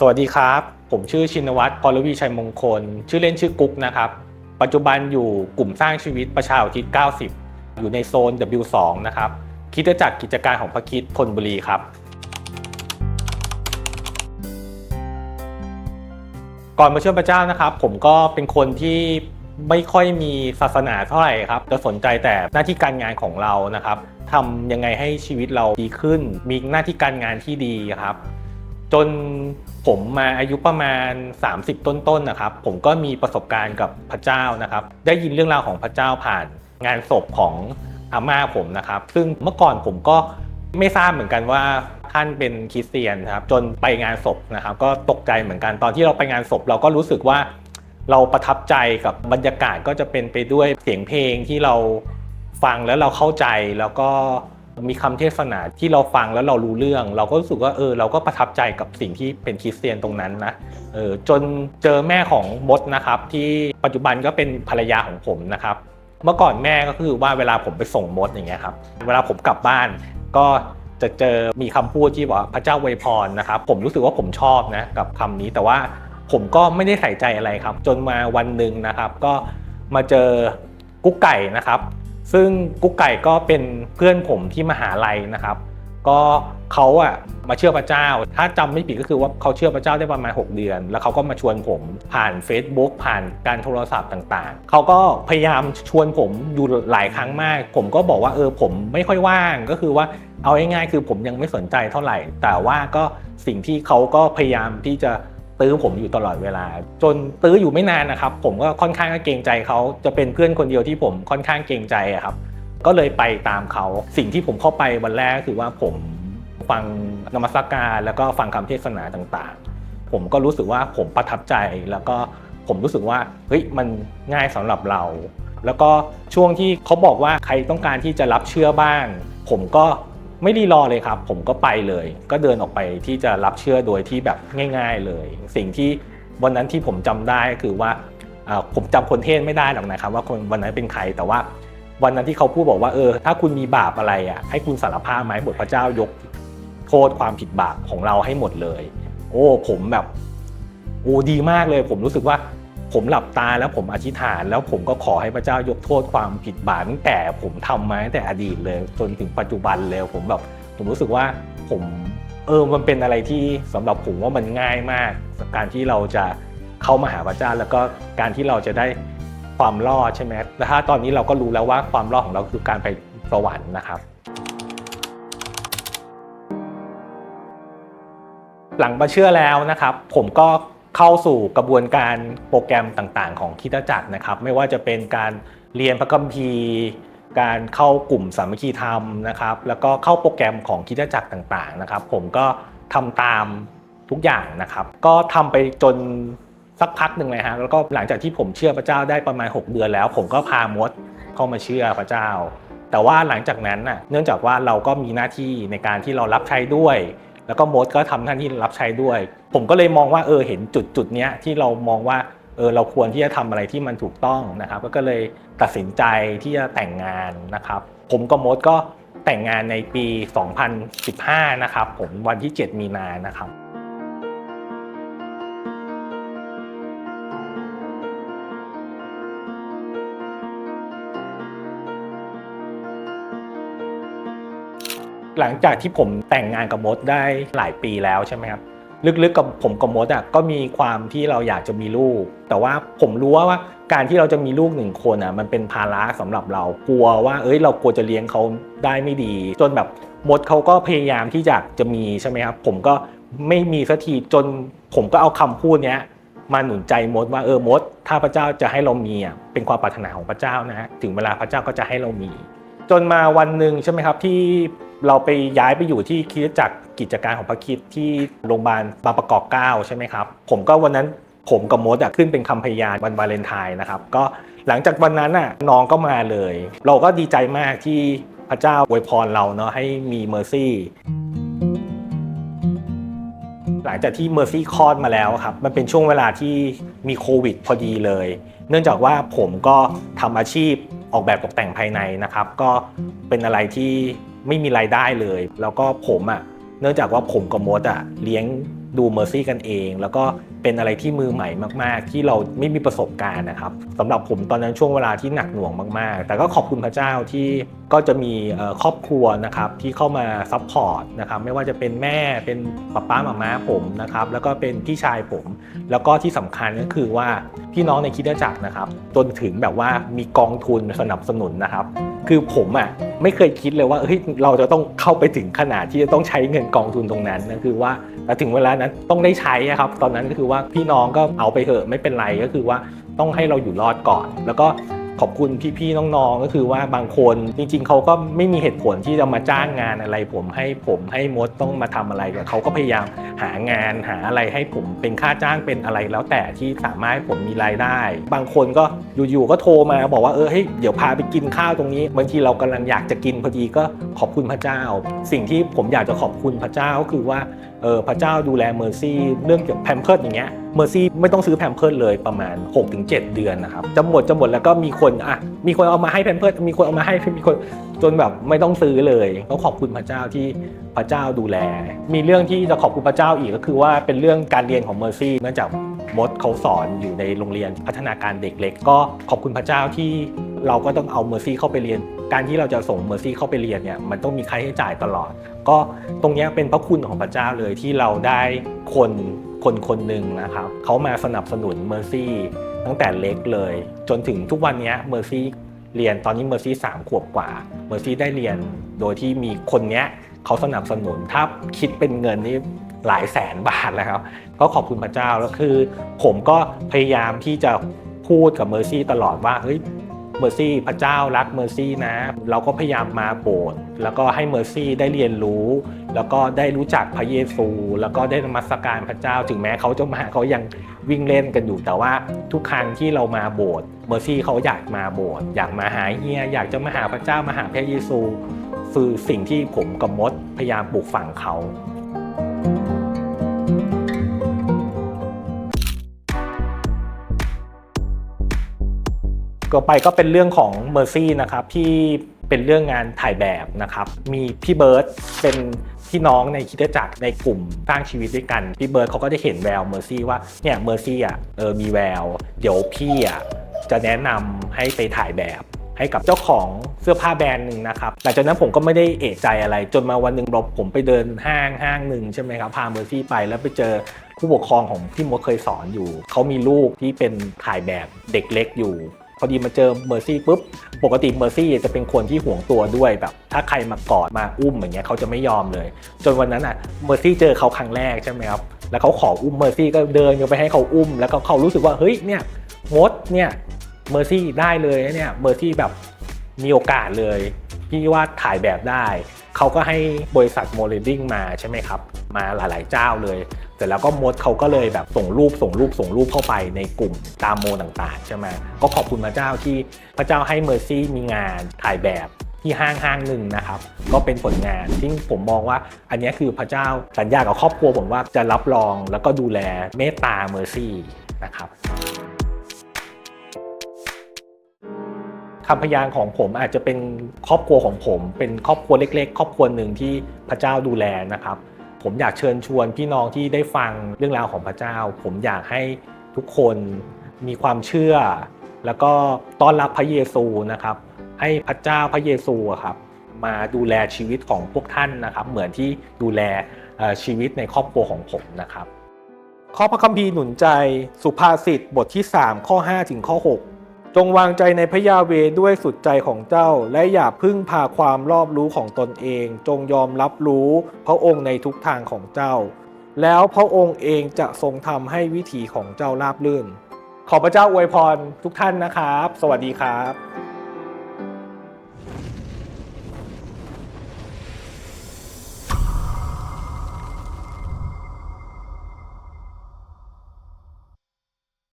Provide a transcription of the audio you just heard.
สวัสดีครับ ผมชื่อชินวัตรพลวีชัยมงคล ชื่อเล่นชื่อกุ๊กนะครับ ปัจจุบันอยู่กลุ่มสร้างชีวิตประชาอุทิศ 90 อยู่ในโซน W2 นะครับ คิดจักรกิจการของพระคิดธนบุรีครับ ก่อนมาเชื่อพระเจ้านะครับ ผมก็เป็นคนที่ไม่ค่อยมีศาสนาเท่าไหร่ครับจะสนใจแต่หน้าที่การงานของเรานะครับทำยังไงให้ชีวิตเราดีขึ้น มีหน้าที่การงานที่ดีครับ จนผมมาอายุประมาณ 30 ต้นๆนะครับ ผมก็มีประสบการณ์กับพระเจ้านะครับ ได้ยินเรื่องราวของพระเจ้าผ่านงานศพของอาม่าผมนะครับ ซึ่งเมื่อก่อนผมก็ไม่ทราบเหมือนกันว่าท่านเป็นคริสเตียนนะครับ จนไปงานศพนะครับ ก็ตกใจเหมือนกันตอนที่เราไปงานศพ เราก็รู้สึกว่าเราประทับใจกับบรรยากาศก็จะเป็นไปด้วยเสียงเพลงที่เราฟังแล้วเราเข้าใจแล้วก็ มีคำเทศนาที่เราฟังแล้วเรารู้เรื่อง เราก็รู้สึกว่าเออเราก็ประทับใจกับสิ่งที่เป็นคริสเตียนตรงนั้นนะเออจนเจอแม่ของมดนะครับ ที่ปัจจุบันก็เป็นภรรยาของผมนะครับ เมื่อก่อนแม่ก็คือว่าเวลาผมไปส่งมดอย่างเงี้ยครับเวลาผมกลับบ้าน ก็จะเจอมีคำพูดที่บอกว่าพระเจ้าอวยพรนะครับ ผมรู้สึกว่าผมชอบนะกับคำนี้แต่ว่าผมก็ไม่ได้ใส่ใจอะไรครับ จนมาวันหนึ่งนะครับ ก็มาเจอกุ๊กไก่นะครับ ซึ่งกุ๊กไก่ก็เป็นเพื่อนผมที่มหาลัยนะครับ ก็เขาอะมาเชื่อพระเจ้า ถ้าจำไม่ผิดก็คือว่าเขาเชื่อพระเจ้าได้ประมาณ 6 เดือน แล้วเขาก็มาชวนผมผ่าน Facebook ผ่านการโทรศัพท์ต่างๆ เขาก็พยายามชวนผมอยู่หลายครั้งมาก ผมก็บอกว่าเออผมไม่ค่อยว่างก็คือว่าเอาง่ายๆคือผมยังไม่สนใจเท่าไหร่ แต่ว่าก็สิ่งที่เขาก็พยายามที่จะ ตื้อผมอยู่ตลอดเวลา จนตื้ออยู่ไม่นานนะครับ ผมก็ค่อนข้างเกรงใจเขาจะเป็นเพื่อนคนเดียวที่ผมค่อนข้างเกรงใจครับ ก็เลยไปตามเขาสิ่งที่ผมเข้าไปวันแรกก็คือว่าผมฟังนมัสการแล้วก็ฟังคำเทศนาต่างๆ ผมก็รู้สึกว่าผมประทับใจแล้วก็ผมรู้สึกว่าเฮ้ยมันง่ายสำหรับเรา แล้วก็ช่วงที่เขาบอกว่าใครต้องการที่จะรับเชื่อบ้าง ผมก็ ไม่รีรอเลยครับ ผมก็ไปเลย ก็เดินออกไปที่จะรับเชื่อโดยที่แบบง่าย ๆเลย สิ่งที่วันนั้นที่ผมจำได้ก็คือว่าผมจำคนเทศไม่ได้หรอกนะครับ ว่าคนวันนั้นเป็นใครแต่ว่าวันนั้นที่เขาพูดบอกว่าเออ ถ้าคุณมีบาปอะไรอะให้คุณสารภาพไหมบทพระเจ้ายกโทษความผิดบาปของเราให้หมดเลย โอ้ผมแบบโอ้ดีมากเลย ผมรู้สึกว่า ผมหลับตาแล้วผมอธิษฐาน แล้วผมก็ขอให้พระเจ้ายกโทษความผิดบาปตั้งแต่ผมทำมาตั้งแต่อดีตเลย จนถึงปัจจุบันเลยผมแบบผมรู้สึกว่าผมเออมันเป็นอะไรที่สำหรับผมว่ามันง่ายมากกับการที่เราจะเข้ามาหาพระเจ้า แล้วก็การที่เราจะได้ความรอดใช่ไหมแล้วถ้าตอนนี้เราก็รู้แล้วว่าความรอดของเราคือการไปสวรรค์นะครับ หลังมาเชื่อแล้วนะครับ ผมก็ เข้าสู่กระบวนการโปรแกรมต่างๆ ของคิดจักรนะครับ ไม่ว่าจะเป็นการเรียนพระคัมภีร์ การเข้ากลุ่มสามัคคีธรรมนะครับ แล้วก็เข้าโปรแกรมของคิดจักรต่างๆนะครับ ผมก็ทำตามทุกอย่างนะครับ ก็ทำไปจนสักพักหนึ่งเลยฮะแล้วก็หลังจากที่ผมเชื่อพระเจ้าได้ประมาณ 6 เดือนแล้ว ผมก็พามดเข้ามาเชื่อพระเจ้า แต่ว่าหลังจากนั้นน่ะเนื่องจากว่าเราก็มีหน้าที่ในการที่เรารับใช้ด้วย แล้วก็มดก็ทำหน้าที่รับใช้ด้วย ผมก็เลยมองว่าเออเห็นจุดจุดเนี้ยที่เรามองว่าเออเราควรที่จะทำอะไรที่มันถูกต้องนะครับ ก็เลยตัดสินใจที่จะแต่งงานนะครับ ผมกับมดก็แต่งงานในปี 2015 นะครับ ผมวันที่ 7 มีนานะครับ หลังจากที่ผมแต่งงานกับมดได้หลายปีแล้วใช่ไหมครับลึกๆกับผมกับมดอะก็มีความที่เราอยากจะมีลูก แต่ว่าผมรู้ว่าการที่เราจะมีลูกหนึ่งคนอะมันเป็นภาระสำหรับเรากลัวว่าเอ้ยเรากลัวจะเลี้ยงเขาได้ไม่ดี จนแบบมดเขาก็พยายามที่จะจะมีใช่ไหมครับผมก็ไม่มีสักทีจนผมก็เอาคำพูดเนี้ยมาหนุนใจมดว่าเออมด ถ้าพระเจ้าจะให้เรามีอะเป็นความปรารถนาของพระเจ้านะถึงเวลาพระเจ้าก็จะให้เรามี จนมาวันหนึ่งใช่ไหมครับที่ เราไปย้ายไปอยู่ที่คิดจักรกิจการของพระคิดที่โรงพยาบาลบางประกอบ9ใช่ไหมครับ ผมก็วันนั้นผมกับมดอะขึ้นเป็นคำพยานวันวาเลนไทน์นะครับ ก็หลังจากวันนั้นน่ะน้องก็มาเลย เราก็ดีใจมากที่พระเจ้าอวยพรเราเนาะให้มีเมอร์ซี่หลังจากที่เมอร์ซี่คลอดมาแล้วครับ มันเป็นช่วงเวลาที่มีโควิดพอดีเลย เนื่องจากว่าผมก็ทำอาชีพออกแบบตกแต่งภายในนะครับ ก็เป็นอะไรที่ ไม่มีรายได้เลย แล้วก็ผมอะเนื่องจากว่าผมกับมดอะเลี้ยงดูเมอร์ซี่กันเอง แล้วก็เป็นอะไรที่มือใหม่มาก ๆ ที่เราไม่มีประสบการณ์นะครับสำหรับผมตอนนั้นช่วงเวลาที่หนักหน่วงมาก ๆ แต่ก็ขอบคุณพระเจ้าที่ก็จะมีครอบครัวนะครับที่เข้ามาซัพพอร์ตนะครับไม่ว่าจะเป็นแม่เป็นป้าป้าหมาม้าผมนะครับแล้วก็เป็นพี่ชายผม แล้วก็ที่สำคัญก็คือว่าพี่น้องในคิดจักรนะครับจนถึงแบบว่ามีกองทุนสนับสนุนนะครับ คือผมอะ ไม่เคยคิดเลยว่าเฮ้ยเราจะต้องเข้าไปถึงขนาดที่จะต้องใช้เงินกองทุนตรงนั้นนะคือว่าแต่ถึงเวลานั้นต้องได้ใช้ครับ ตอนนั้นก็คือว่าพี่น้องก็เอาไปเถอะไม่เป็นไรก็คือว่าต้องให้เราอยู่รอดก่อน แล้วก็ ขอบคุณพี่ๆน้องๆก็คือว่าบางคนจริงๆเขาก็ไม่มีเหตุผลที่จะมาจ้างงานอะไร ผมให้ผมให้มดต้องมาทำอะไรเนี่ยเขาก็พยายามหางานหาอะไรให้ผมเป็นค่าจ้างเป็นอะไรแล้วแต่ที่สามารถให้ผมมีรายได้ บางคนก็อยู่ๆก็โทรมาบอกว่าเออเฮ้ยเดี๋ยวพาไปกินข้าวตรงนี้บางทีเรากำลังอยากจะกินพอดีก็ขอบคุณพระเจ้า สิ่งที่ผมอยากจะขอบคุณพระเจ้าก็คือว่าเออพระเจ้าดูแลเมอร์ซี่เรื่องเกี่ยวกับแพมเพิร์ดอย่างเงี้ย เมอร์ซี่ไม่ต้องซื้อแพมเพิร์ดเลยประมาณ 6-7 เดือนนะครับจะหมดจะหมดแล้วก็มีคนอะมีคนเอามาให้แพมเพิร์ดมีคนเอามาให้มีคนจนแบบไม่ต้องซื้อเลยก็ขอบคุณพระเจ้าที่พระเจ้าดูแล มีเรื่องที่จะขอบคุณพระเจ้าอีกก็คือว่าเป็นเรื่องการเรียนของเมอร์ซี่เนื่องจากมดเขาสอนอยู่ในโรงเรียนพัฒนาการเด็กเล็ก ก็ขอบคุณพระเจ้าที่ เราก็ต้องเอาเมอร์ซี่เข้าไปเรียน การที่เราจะส่งเมอร์ซี่เข้าไปเรียนเนี่ยมันต้องมีค่าใช้จ่ายตลอด ก็ตรงนี้เป็นพระคุณของพระเจ้าเลยที่เราได้คนคนคนหนึ่งนะครับเขามาสนับสนุนเมอร์ซี่ตั้งแต่เล็กเลย จนถึงทุกวันนี้เมอร์ซี่เรียนตอนนี้เมอร์ซี่สามขวบกว่าเมอร์ซี่ได้เรียนโดยที่มีคนเนี้ยเขาสนับสนุนถ้าคิดเป็นเงินนี่หลายแสนบาทแล้วครับ ก็ขอบคุณพระเจ้าแล้วคือ ผมก็พยายามที่จะพูดกับเมอร์ซี่ตลอดว่าเฮ้ย เมอร์ซี่พระเจ้ารักเมอร์ซี่นะ เราก็พยายามมาโบสถ์แล้วก็ให้เมอร์ซี่ได้เรียนรู้ แล้วก็ได้รู้จักพระเยซู แล้วก็ได้นมัสการพระเจ้า ถึงแม้เขาจะมาเขายังวิ่งเล่นกันอยู่แต่ว่าทุกครั้งที่เรามาโบสถ์เมอร์ซี่เขาอยากมาโบสถ์อยากมาหาเฮียอยากจะมาหาพระเจ้ามาหาพระเยซูคือสิ่งที่ผมกับมดพยายามปลูกฝังเขา ก็ไปก็เป็นเรื่องของ Mercy นะครับที่เป็นเรื่องงานถ่ายแบบนะครับ มีพี่เบิร์ตเป็นพี่น้องในคิดจักรในกลุ่มสร้างชีวิตด้วยกัน พี่เบิร์ตเขาก็ได้เห็นแววเมอร์ซี่ว่าเนี่ยเมอร์ซี่อะเออมีแวว เดี๋ยวพี่อะจะแนะนำให้ไปถ่ายแบบ ให้กับเจ้าของเสื้อผ้าแบรนด์หนึ่งนะครับหลังจากนั้นผมก็ไม่ได้เอะใจอะไร จนมาวันหนึ่งเราผมไปเดินห้างห้างหนึ่งใช่ไหมครับพาเมอร์ซี่ไปแล้วไปเจอผู้ปกครองของที่มดเคยสอนอยู่เขามีลูกที่เป็นถ่ายแบบเด็กเล็กอยู่ พอดีมาเจอเมอร์ซี่ปุ๊บ ปกติเมอร์ซี่จะเป็นคนที่ห่วงตัวด้วยแบบ ถ้าใครมากอดมาอุ้มอย่างเงี้ยเขาจะไม่ยอมเลย จนวันนั้นอะเมอร์ซี่เจอเขาครั้งแรกใช่ไหมครับแล้วเขาขออุ้มเมอร์ซี่ก็เดินไปให้เขาอุ้ม แล้วก็เขารู้สึกว่าเฮ้ยเนี่ยมดเนี่ยเมอร์ซี่ได้เลยเนี่ยเมอร์ซี่แบบมีโอกาสเลยพี่ว่าถ่ายแบบได้ เขาก็ให้บริษัทโมเลดดิ้งมาใช่ไหมครับ มาหลาย ๆ เจ้าเลย เสร็จแล้วก็มดเขาก็เลยแบบส่งรูปส่งรูปส่งรูปเข้าไปในกลุ่มตามโมต่างๆ ใช่ไหมก็ขอบคุณพระเจ้าที่พระเจ้าให้เมอร์ซี่มีงานถ่ายแบบที่ห้างห้างหนึ่งนะครับ ก็เป็นผลงานที่ผมมองว่า อันนี้คือพระเจ้าสัญญากับครอบครัวผมว่าจะรับรองแล้วก็ดูแลเมตตาเมอร์ซี่นะครับ คำพยานของผมอาจจะเป็นครอบครัวของผม เป็นครอบครัวเล็ก ๆ ครอบครัวหนึ่งที่พระเจ้าดูแลนะครับ ผมอยากเชิญชวนพี่น้องที่ได้ฟังเรื่องราวของพระเจ้า ผมอยากให้ทุกคนมีความเชื่อ แล้วก็ต้อนรับพระเยซูนะครับ ให้พระเจ้าพระเยซูครับมาดูแลชีวิตของพวกท่านนะครับ เหมือนที่ดูแลชีวิตในครอบครัวของผมนะครับ ข้อพระคัมภีร์หนุนใจสุภาษิตบทที่ 3 ข้อ 5 ถึงข้อ 6 จงวางใจในพระยาเวด้วยสุดใจของเจ้า และอย่าพึ่งพาความรอบรู้ของตนเอง จงยอมรับรู้พระองค์ในทุกทางของเจ้า แล้วพระองค์เองจะทรงทำให้วิถีของเจ้าราบรื่น ขอพระเจ้าอวยพรทุกท่านนะครับ สวัสดีครับ